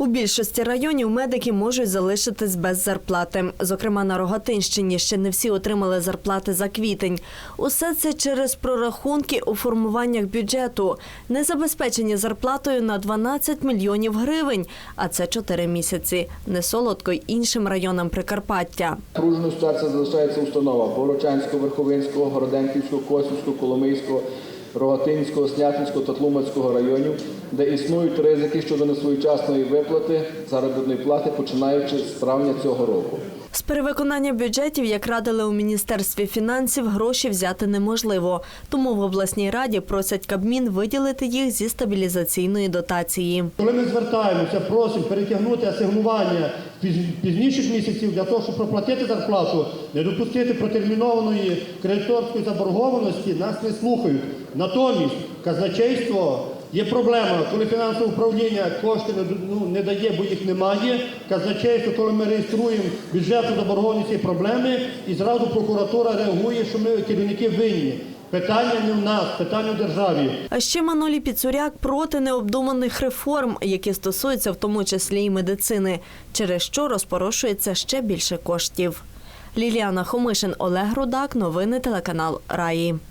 У більшості районів медики можуть залишитись без зарплати. Зокрема, на Рогатинщині ще не всі отримали зарплати за квітень. Усе це через прорахунки у формуваннях бюджету. Не забезпечені зарплатою на 12 мільйонів гривень, а це 4 місяці. Не солодко й іншим районам Прикарпаття. Кружною ситуація залишається установа Богородчанського, Верховинського, Городенківського, Косівського, Коломийського, Рогатинського, Снятинського та Тлумацького районів, де існують ризики щодо несвоєчасної виплати заробітної плати, починаючи з травня цього року. Перевиконання бюджетів, як радили у міністерстві фінансів, гроші взяти неможливо. Тому в обласній раді просять Кабмін виділити їх зі стабілізаційної дотації. Коли ми звертаємося, просимо перетягнути асигнування пізніших місяців для того, щоб проплатити зарплату, не допустити протермінованої кредиторської заборгованості, нас не слухають. Натомість казначейство є проблема, коли фінансове управління кошти ну, не дає, бо їх немає. Казначейство, коли ми реєструємо бюджетну заборгованість є проблеми, і зразу прокуратура реагує, що ми керівники винні. Питання не в нас, питання в державі. А ще Манолі Піцуряк проти необдуманих реформ, які стосуються в тому числі і медицини, через що розпорошується ще більше коштів. Ліліана Хомишин, Олег Рудак, новини телеканал Раї.